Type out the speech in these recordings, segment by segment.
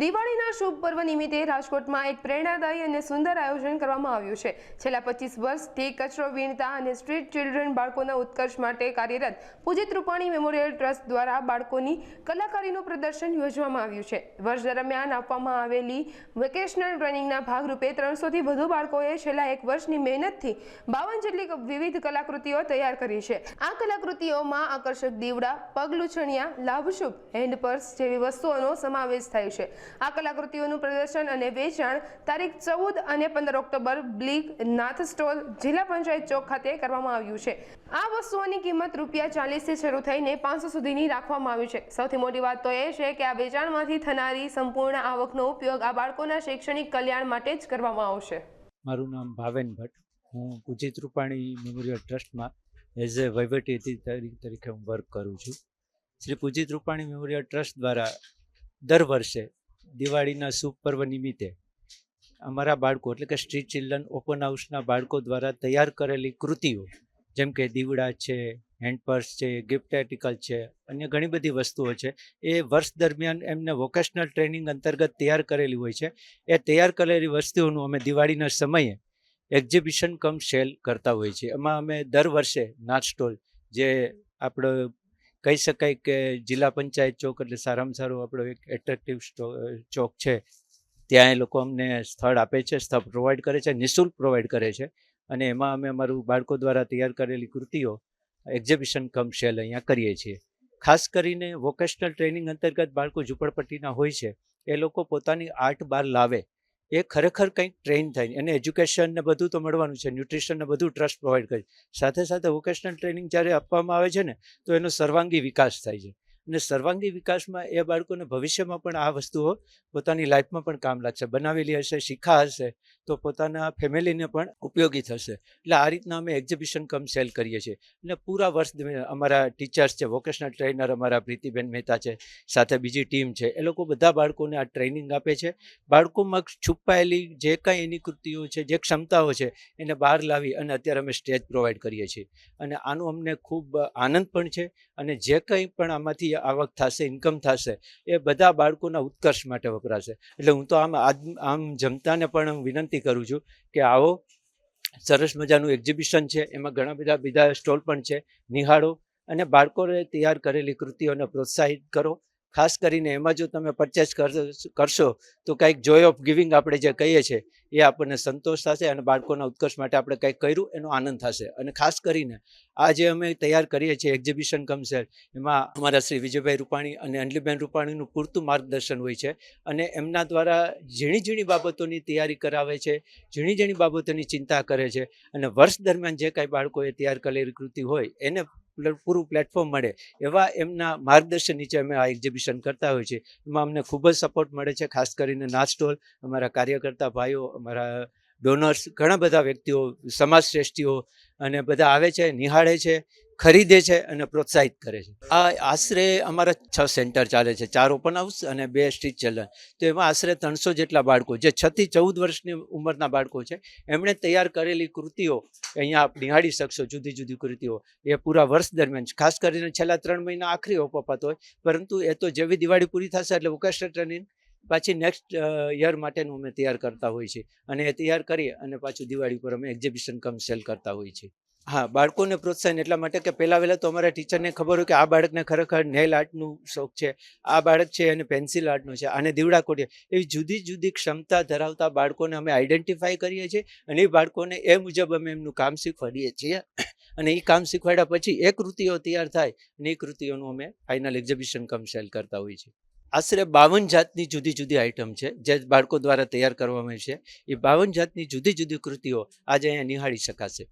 દિવાળીના શુભ પર્વ નિમિત્તે રાજકોટમાં એક પ્રેરણાદાયી અને સુંદર આયોજન કરવામાં આવ્યું છે. છેલ્લા પચીસ વર્ષથી કચરો વીણતા અને સ્ટ્રીટ ચિલ્ડ્રન બાળકોના ઉત્કર્ષ માટે કાર્યરત પૂજિત રૂપાણી મેમોરિયલ ટ્રસ્ટ દ્વારા બાળકોની કલાકારીનું પ્રદર્શન યોજવામાં આવ્યું છે. વર્ષ દરમિયાન આપવામાં આવેલી વેકેશનલ ટ્રેનિંગના ભાગરૂપે ત્રણસોથી વધુ બાળકોએ છેલ્લા એક વર્ષની મહેનતથી બાવન જેટલી વિવિધ કલાકૃતિઓ તૈયાર કરી છે. આ કલાકૃતિઓમાં આકર્ષક દીવડા, પગલુછણિયા, લાભશુભ, હેન્ડ પર્સ જેવી વસ્તુઓનો સમાવેશ થાય છે. આ કલાકૃતિઓનું પ્રદર્શન અને વેચાણ તારીખ ચૌદ અને પંદર ઓક્ટોબર બ્લીક નાથ સ્ટોલ જિલ્લા પંચાયત ચોક ખાતે કરવામાં આવ્યું છે. આ વસ્તુઓની કિંમત રૂપિયા ચાલીસથી શરૂ થઈને પાંચસો સુધીની રાખવામાં આવી છે. સૌથી મોટી વાત તો એ છે કે આ વેચાણમાંથી થનારી સંપૂર્ણ આવકનો ઉપયોગ આ બાળકોના શૈક્ષણિક કલ્યાણ માટે જ કરવામાં આવશે. મારું નામ ભાવેન ભટ્ટ. હું પૂજિત રૂપાણી મેમોરિયલ ટ્રસ્ટમાં એઝ એ વહીવટી તરીકે હું વર્ક કરું છું. શ્રી પૂજિત રૂપાણી મેમોરિયલ ટ્રસ્ટ દ્વારા દર વર્ષે દિવાળીના શુભ પર્વ નિમિત્તે અમારા બાળકો, એટલે કે સ્ટ્રીટ ચિલ્ડ્રન ઓપન હાઉસના બાળકો દ્વારા તૈયાર કરેલી કૃતિઓ, જેમ કે દીવડા છે, હેન્ડ પર્સ છે, ગિફ્ટ આર્ટિકલ છે, અન્ય ઘણી બધી વસ્તુઓ છે, એ વર્ષ દરમિયાન એમને વોકેશનલ ટ્રેનિંગ અંતર્ગત તૈયાર કરેલી હોય છે. એ તૈયાર કરેલી વસ્તુઓનું અમે દિવાળીના સમયે એક્ઝિબિશન કમ સેલ કરતા હોઈએ છીએ. એમાં અમે દર વર્ષે નાચ સ્ટોલ, જે આપણો કહી શકાય કે જિલ્લા પંચાયત ચોક એટલે સારામાં સારો આપણો એક એટ્રેક્ટિવ ચોક છે. ત્યાં એ લોકો અમને સ્થળ આપે છે, સ્થળ પ્રોવાઈડ કરે છે, નિઃશુલ્ક પ્રોવાઈડ કરે છે. અને એમાં અમે અમારું બાળકો દ્વારા તૈયાર કરેલી કૃતિઓ એક્ઝિબિશન કમ સેલ અહીંયા કરીએ છીએ. ખાસ કરીને વોકેશનલ ટ્રેનિંગ અંતર્ગત બાળકો ઝૂંપડપટ્ટીના હોય છે. એ લોકો પોતાની આર્ટ બહાર લાવે. એ ખરેખર કંઈક ટ્રેન થાય. અને એજ્યુકેશન ને બધું તો મળવાનું છે. ન્યુટ્રિશન ને બધું ટ્રસ્ટ પ્રોવાઈડ કરે સાથે સાથે વોકેશનલ ટ્રેનિંગ જ્યારે આપવામાં આવે છે ને, તો એનો સર્વાંગી વિકાસ થાય છે. અને સર્વાંગી વિકાસમાં એ બાળકોને ભવિષ્યમાં પણ આ વસ્તુઓ પોતાની લાઈફમાં પણ કામ લાગશે. બનાવેલી હશે, શીખા હશે, તો પોતાના ફેમિલીને પણ ઉપયોગી થશે. એટલે આ રીતના અમે એક્ઝિબિશન કમ સેલ કરીએ છીએ. અને પૂરા વર્ષ અમારા ટીચર્સ છે, વોકેશનલ ટ્રેનર અમારા પ્રીતિબેન મહેતા છે, સાથે બીજી ટીમ છે. એ લોકો બધા બાળકોને આ ટ્રેનિંગ આપે છે. બાળકોમાં છુપાયેલી જે કાંઈ એની કૃતિઓ છે, જે ક્ષમતાઓ છે, એને બહાર લાવી અને અત્યારે અમે સ્ટેજ પ્રોવાઈડ કરીએ છીએ. અને આનો અમને ખૂબ આનંદ પણ છે અને જે કંઈ પણ આમાંથી આવક થશે ઇન્કમ થશે, એ બધા બાળકોના ઉત્કર્ષ માટે વપરાશે. એટલે હું તો આમ આમ જમતાને પણ વિનંતી કરું છું કે આવો, સરસ મજાનું એક્ઝિબિશન છે, એમાં ઘણા બધા, બીજા સ્ટોલ પણ છે. નિહાળો અને બાળકોને તૈયાર કરેલી કૃતિઓને પ્રોત્સાહિત કરો. ખાસ કરીને એમાં જો તમે પરચેસ કરશો, તો કંઈક જોય ઓફ ગિવિંગ આપણે જે કહીએ છીએ, એ આપણને સંતોષ થશે અને બાળકોના ઉત્કર્ષ માટે આપણે કંઈક કર્યું, એનો આનંદ થશે. અને ખાસ કરીને, આ જે અમે તૈયાર કરીએ છીએ એક્ઝિબિશન કમસેલ એમાં અમારા શ્રી વિજયભાઈ રૂપાણી અને અંજલીબેન રૂપાણીનું પૂરતું માર્ગદર્શન હોય છે. અને એમના દ્વારા ઝીણી ઝીણી બાબતોની તૈયારી કરાવે છે, ઝીણી ઝીણી બાબતોની ચિંતા કરે છે. અને વર્ષ દરમિયાન જે કાંઈ બાળકોએ તૈયાર કરેલી કૃતિ હોય, એને પૂરું પ્લેટફોર્મ મળે. એવા એમના માર્ગદર્શન નીચે અમે આ એક્ઝિબિશન કરતા હોઈએ છીએ. એમાં અમને ખૂબ જ સપોર્ટ મળે છે, ખાસ કરીને નાચ સ્ટોલ અમારા કાર્યકર્તા ભાઈઓ, અમારા ડોનર્સ ઘણા બધા વ્યક્તિઓ, સમાજ શ્રેષ્ઠીઓ અને બધા આવે છે, નિહાળે છે, ખરીદે છે અને પ્રોત્સાહિત કરે છે. આ આશરે અમારા છ સેન્ટર ચાલે છે, ચાર ઓપન હાઉસ અને બે સ્ટ્રીટ ચલન તો એમાં આશરે ત્રણસો જેટલા બાળકો, જે છથી ચૌદ વર્ષની ઉંમરના બાળકો છે, એમણે તૈયાર કરેલી કૃતિઓ અહીંયા આપ નિહાળી શકશો, જુદી જુદી કૃતિઓ. એ પૂરા વર્ષ દરમિયાન ખાસ કરીને છેલ્લા ત્રણ મહિના આખરી ઓપ અપાતો હોય, પરંતુ એ તો જેવી દિવાળી પૂરી થશે એટલે વોકેશનલ ટ્રેનિંગ પાછી નેક્સ્ટ યર માટેનું અમે તૈયાર કરતા હોઈએ છીએ. અને એ તૈયાર કરી અને પાછું દિવાળી પર અમે એક્ઝિબિશન કમ સેલ કરતા હોઈએ છીએ. હા, બાળકોને પ્રોત્સાહન એટલા માટે કે પહેલાં વહેલા તો અમારા ટીચરને ખબર હોય કે આ બાળકને ખરેખર નેલ આર્ટનું શોખ છે, આ બાળક છે એને પેન્સિલ આર્ટનું છે, આને દીવડા કોટીએ એવી જુદી જુદી ક્ષમતા ધરાવતા બાળકોને અમે આઈડેન્ટિફાઈ કરીએ છીએ અને એ બાળકોને એ મુજબ અમે એમનું કામ શીખવાડીએ છીએ. અને એ કામ શીખવાડ્યા પછી એ કૃતિઓ તૈયાર થાય અને એ કૃતિઓનું અમે ફાઇનલ એક્ઝિબિશન કમ સેલ કરતા હોઈએ છીએ. આશરે બાવન જાતની જુદી જુદી આઇટમ છે, જે બાળકો દ્વારા તૈયાર કરવામાં આવી છે. એ બાવન જાતની જુદી જુદી કૃતિઓ આજે અહીંયા નિહાળી શકાશે.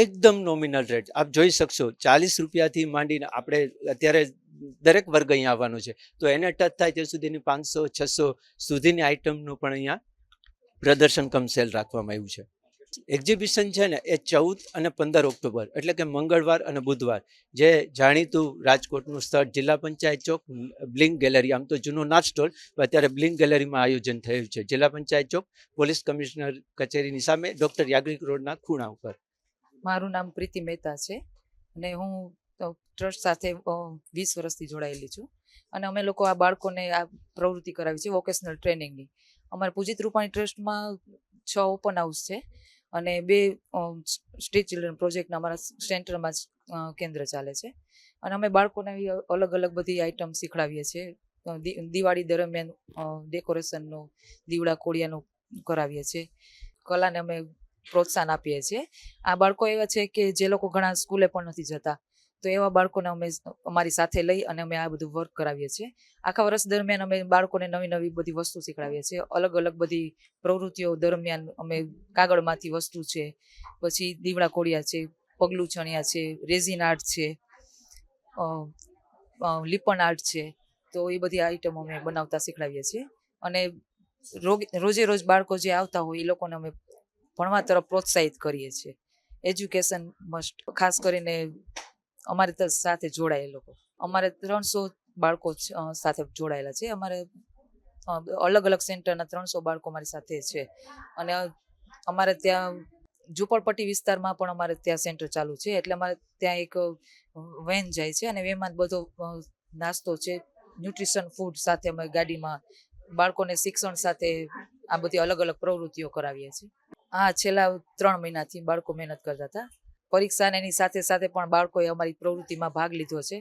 એકદમ નોમિનલ રેટ આપ જોઈ શકશો, ચાલીસ રૂપિયાથી માંડીને આપણે અત્યારે દરેક વર્ગ અહીંયા આવવાનો છે. તો એને ટચ થાય ત્યાં સુધીની પાંચસો, છસો સુધીની આઇટમનું પણ અહીંયા પ્રદર્શન કમ સેલ રાખવામાં આવ્યું છે. એક્ઝિબિશન છે ને, એ ચૌદ અને પંદર ઓક્ટોબર, એટલે કે મંગળવાર અને બુધવાર. જે જાણીતું રાજકોટનું સ્થળ, જિલ્લા પંચાયત ચોક બ્લિંક ગેલેરી. આમ તો જૂનો નાચ સ્ટોલ અત્યારે બ્લિંક ગેલેરીમાં આયોજન થયું છે. જિલ્લા પંચાયત ચોક, પોલીસ કમિશનર કચેરીની સામે ડોક્ટર યાજ્ઞિક રોડના ખૂણા ઉપર. મારું નામ પ્રીતિ મહેતા છે અને હું ટ્રસ્ટ સાથે વીસ વર્ષથી જોડાયેલી છું. અને અમે લોકો આ બાળકોને આ પ્રવૃત્તિ કરાવી છે, વોકેશનલ ટ્રેનિંગની. અમારા પૂજિત રૂપાણી ટ્રસ્ટમાં છ ઓપન હાઉસ છે. અને બે સ્ટ્રીટ ચિલ્ડ્રન પ્રોજેક્ટના અમારા સેન્ટરમાં જ કેન્દ્ર ચાલે છે. અને અમે બાળકોને અલગ અલગ બધી આઈટમ શીખડાવીએ છીએ. દિવાળી દરમિયાન ડેકોરેશનનું દીવડા કોળિયાનું કરાવીએ છીએ. કલાને અમે પ્રોત્સાહન આપીએ છીએ. આ બાળકો એવા છે કે જે લોકો ઘણા સ્કૂલે પણ નથી જતા. તો એવા બાળકોને અમે અમારી સાથે લઈ અને અમે આ બધું વર્ક કરાવીએ છીએ. આખા વર્ષ દરમિયાન અમે બાળકોને નવી નવી બધી વસ્તુ શીખડાવીએ છીએ. અલગ અલગ બધી પ્રવૃત્તિઓ દરમિયાન અમે કાગળમાંથી વસ્તુ છે, પછી દીવડા કોડિયા છે, પગલું ચણિયા છે, રેઝિન આર્ટ છે લીપણ આર્ટ છે, તો એ બધી આઈટમો અમે બનાવતા શીખડાવીએ છીએ. અને રોગ, રોજે રોજ બાળકો જે આવતા હોય એ લોકોને અમે ભણવા તરફ પ્રોત્સાહિત કરીએ છીએ. એજ્યુકેશન મસ્ટ ખાસ કરીને અમારી સાથે જોડાય એ લોકો. અમારે ત્રણસો બાળકો સાથે જોડાયેલા છે. અમારે અલગ અલગ સેન્ટરના ત્રણસો બાળકો મારી સાથે છે. અને અમારે ત્યાં ઝુંપડપટ્ટી વિસ્તારમાં પણ અમારે ત્યાં સેન્ટર ચાલુ છે. એટલે અમારે ત્યાં એક વેન જાય છે અને વેનમાં બધો નાસ્તો છે, ન્યુટ્રિશન ફૂડ સાથે અમે ગાડીમાં બાળકોને શિક્ષણ સાથે આ બધી અલગ અલગ પ્રવૃત્તિઓ કરાવીએ છીએ. હા છેલ્લા ત્રણ મહિનાથી બાળકો મહેનત કરતા હતા. પરીક્ષા ને એની સાથે સાથે પણ બાળકોએ અમારી પ્રવૃત્તિમાં ભાગ લીધો છે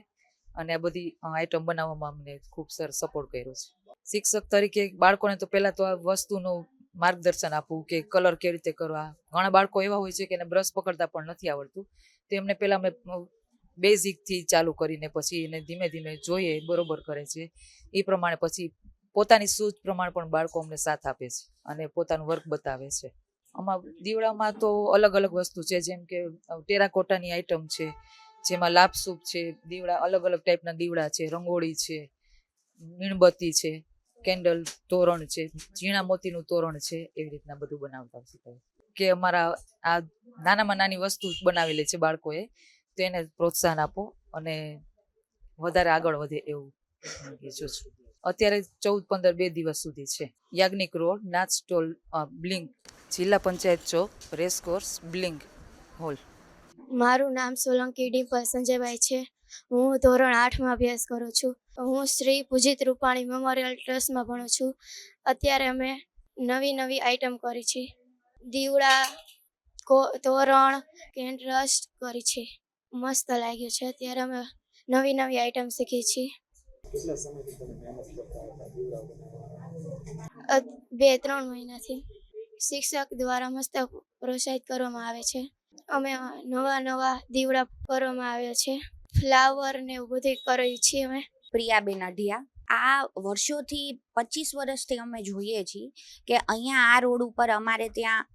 અને આ બધી આઈટમ બનાવવામાં અમને ખૂબ સર સપોર્ટ કર્યો છે. શિક્ષક તરીકે બાળકોને તો પહેલાં તો આ વસ્તુનું માર્ગદર્શન આપવું કે કલર કેવી રીતે કરવા. ઘણા બાળકો એવા હોય છે કે એને બ્રશ પકડતા પણ નથી આવડતું. તો એમને પહેલાં અમે બેઝિકથી ચાલુ કરીને પછી એને ધીમે ધીમે જોઈએ બરોબર કરે છે. એ પ્રમાણે પછી પોતાની સૂઝ પ્રમાણે પણ બાળકો અમને સાથ આપે છે અને પોતાનું વર્ક બતાવે છે. આમાં દીવડામાં તો અલગ અલગ વસ્તુ છે, જેમ કે ટેરાકોટાની આઈટમ છે, જેમાં લાપસૂપ છે, દીવડા, અલગ અલગ ટાઈપના દીવડા છે, રંગોળી છે, મીણબત્તી છે, કેન્ડલ તોરણ છે, ઝીણા મોતીનું તોરણ છે, એવી રીતના બધું બનાવતા શીખાય કે અમારા આ નાનામાં નાની વસ્તુ બનાવેલી છે બાળકોએ, તો એને પ્રોત્સાહન આપો અને વધારે આગળ વધે એવું ઈચ્છું છું. અત્યારે ચૌદ પંદર બે દિવસ સુધી છે. યાજ્ઞિક રોડ નાચ stall blink Jilla Panchayat Chowk racecourse blink hall. મારું નામ સોલંકી ડિમ્પલ સંજયભાઈ છે. હું ધોરણ આઠમાં અભ્યાસ કરું છું. હું શ્રી પૂજિત રૂપાણી મેમોરિયલ ટ્રસ્ટમાં ભણું છું. અત્યારે અમે નવી નવી આઈટમ કરી છે. દીવડા તોરણ કેન્ડ્રસ કરી છે. મસ્ત લાગ્યું છે. અત્યારે અમે નવી નવી આઈટમ શીખી છીએ. બે ત્રણ મહિનાથી. શિક્ષક દ્વારા મસ્ત પ્રોત્સાહિત કરવામાં આવે છે. અમે નવા નવા દીવડા કરવામાં આવ્યા છે. ફ્લાવર ને એવું બધું કરીએ છીએ અમે. પ્રિયાબેન અઢિયા આ વર્ષોથી પચીસ વર્ષથી અમે જોઈએ છીએ કે અહીંયા આ રોડ ઉપર અમારે ત્યાં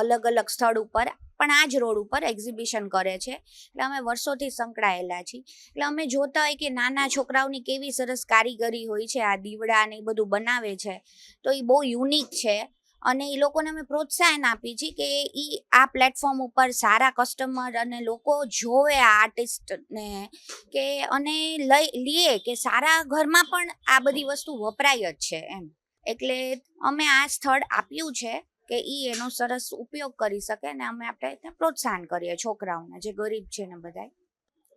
અલગ અલગ સ્થળ ઉપર પણ આ જ રોડ ઉપર એક્ઝિબિશન કરે છે. એટલે અમે વર્ષોથી સંકળાયેલા છીએ. એટલે અમે જોતા હોય કે નાના છોકરાઓની કેવી સરસ કારીગરી હોય છે, આ દીવડા ને એ બધું બનાવે છે. તો એ બહુ યુનિક છે. અને એ લોકોને અમે પ્રોત્સાહન આપી છીએ કે એ આ પ્લેટફોર્મ ઉપર સારા કસ્ટમર અને લોકો જોવે આ આર્ટિસ્ટને કે અને લઈ લઈએ કે સારા ઘરમાં પણ આ બધી વસ્તુ વપરાય જ છે એમ. એટલે અમે આ સ્થળ આપ્યું છે. કે એ એનો સરસ ઉપયોગ કરી શકે ને અમે આપણે ત્યાં પ્રોત્સાહન કરીએ છોકરાઓને, જે ગરીબ છે ને બધાય.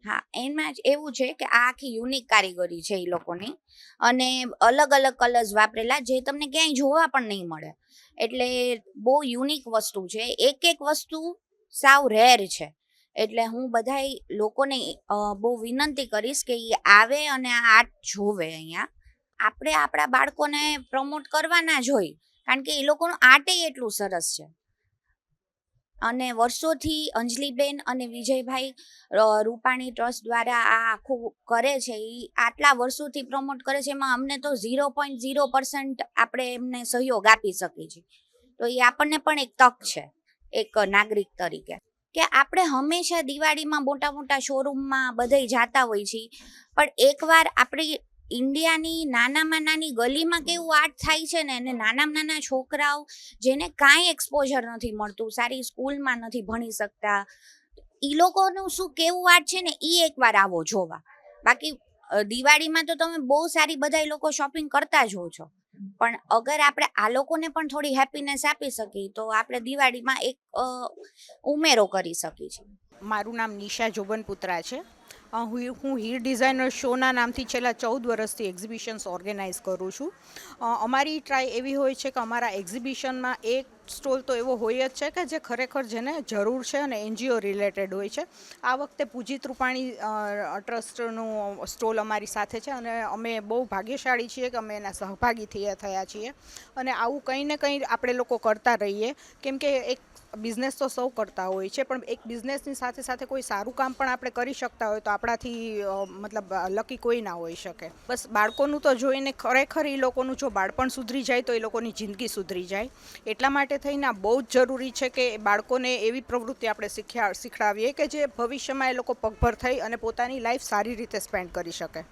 હા, એમાં જ એવું છે કે આ આખી યુનિક કારીગરી છે એ લોકોની. અને અલગ અલગ કલર્સ વાપરેલા જે તમને ક્યાંય જોવા પણ નહીં મળે. એટલે બહુ યુનિક વસ્તુ છે. એક એક વસ્તુ સાવ રેર છે. એટલે હું બધાય લોકોને બહુ વિનંતી કરીશ કે એ આવે અને આ આર્ટ જોવે અહીંયા. આપણે આપણા બાળકોને પ્રમોટ કરવાના જ હોય. કારણ કે એ લોકોનું આર્ટે એટલું સરસ છે. અને વર્ષોથી અંજલિબેન અને વિજયભાઈ રૂપાણી ટ્રસ્ટ દ્વારા આ આખું કરે છે, એ આટલા વર્ષોથી પ્રમોટ કરે છે, એમાં અમને તો ઝીરો પોઈન્ટ ઝીરો પર્સન્ટ આપણે એમને સહયોગ આપી શકીએ છીએ. તો એ આપણને પણ એક તક છે, એક નાગરિક તરીકે. કે આપણે હંમેશા દિવાળીમાં મોટા મોટા શોરૂમમાં બધે જાતા હોઈએ છીએ, પણ એકવાર આપણી ઇન્ડિયાની નાનામાં નાની ગલીમાં કેવું આર્ટ થાય છે ને, અને નાનામાં નાના છોકરાઓ જેને કાંઈ એક્સપોઝર નથી મળતું, સારી સ્કૂલમાં નથી ભણી શકતા એ લોકોનું શું કેવું આર્ટ છે ને એ એકવાર આવો જોવા. બાકી દિવાળીમાં તો તમે બહુ સારી બધા લોકો શોપિંગ કરતા જ હો છો. પણ અગર આપણે આ લોકોને પણ થોડી હેપીનેસ આપી શકીએ, તો આપણે દિવાળીમાં એક ઉમેરો કરી શકીએ છીએ. મારું નામ નિશા જોગનપુત્રા છે. હું હીર ડિઝાઇનર શોના નામથી છેલ્લા ચૌદ વર્ષથી એક્ઝિબિશન્સ ઓર્ગેનાઇઝ કરું છું. અમારી ટ્રાય એવી હોય છે કે અમારા એક્ઝિબિશનમાં એક સ્ટોલ તો એવો હોય જ છે કે જે ખરેખર જેને જરૂર છે અને એનજીઓ રિલેટેડ હોય છે. આ વખતે પૂજિત રૂપાણી ટ્રસ્ટનું સ્ટોલ અમારી સાથે છે અને અમે બહુ ભાગ્યશાળી છીએ કે અમે એના સહભાગી થયા થયા છીએ. અને આવું કંઈ ને કંઈ આપણે લોકો કરતા રહીએ. કેમ કે એક બિઝનેસ તો સૌ કરતા હોય છે, પણ એક બિઝનેસની સાથે સાથે કોઈ સારું કામ પણ આપણે કરી શકતા હોય તો આપણાથી મતલબ લકી કોઈ ના હોઈ શકે. બસ બાળકોનું તો જોઈને ખરેખર એ લોકોનું જો બાળપણ સુધરી જાય તો એ લોકોની જિંદગી સુધરી જાય. એટલા માટે થઈને બહુ જ જરૂરી છે કે બાળકોને એવી પ્રવૃત્તિ આપણે શીખ્યા શીખડાવીએ કે જે ભવિષ્યમાં એ લોકો પગભર થઈ અને પોતાની લાઈફ સારી રીતે સ્પેન્ડ કરી શકે.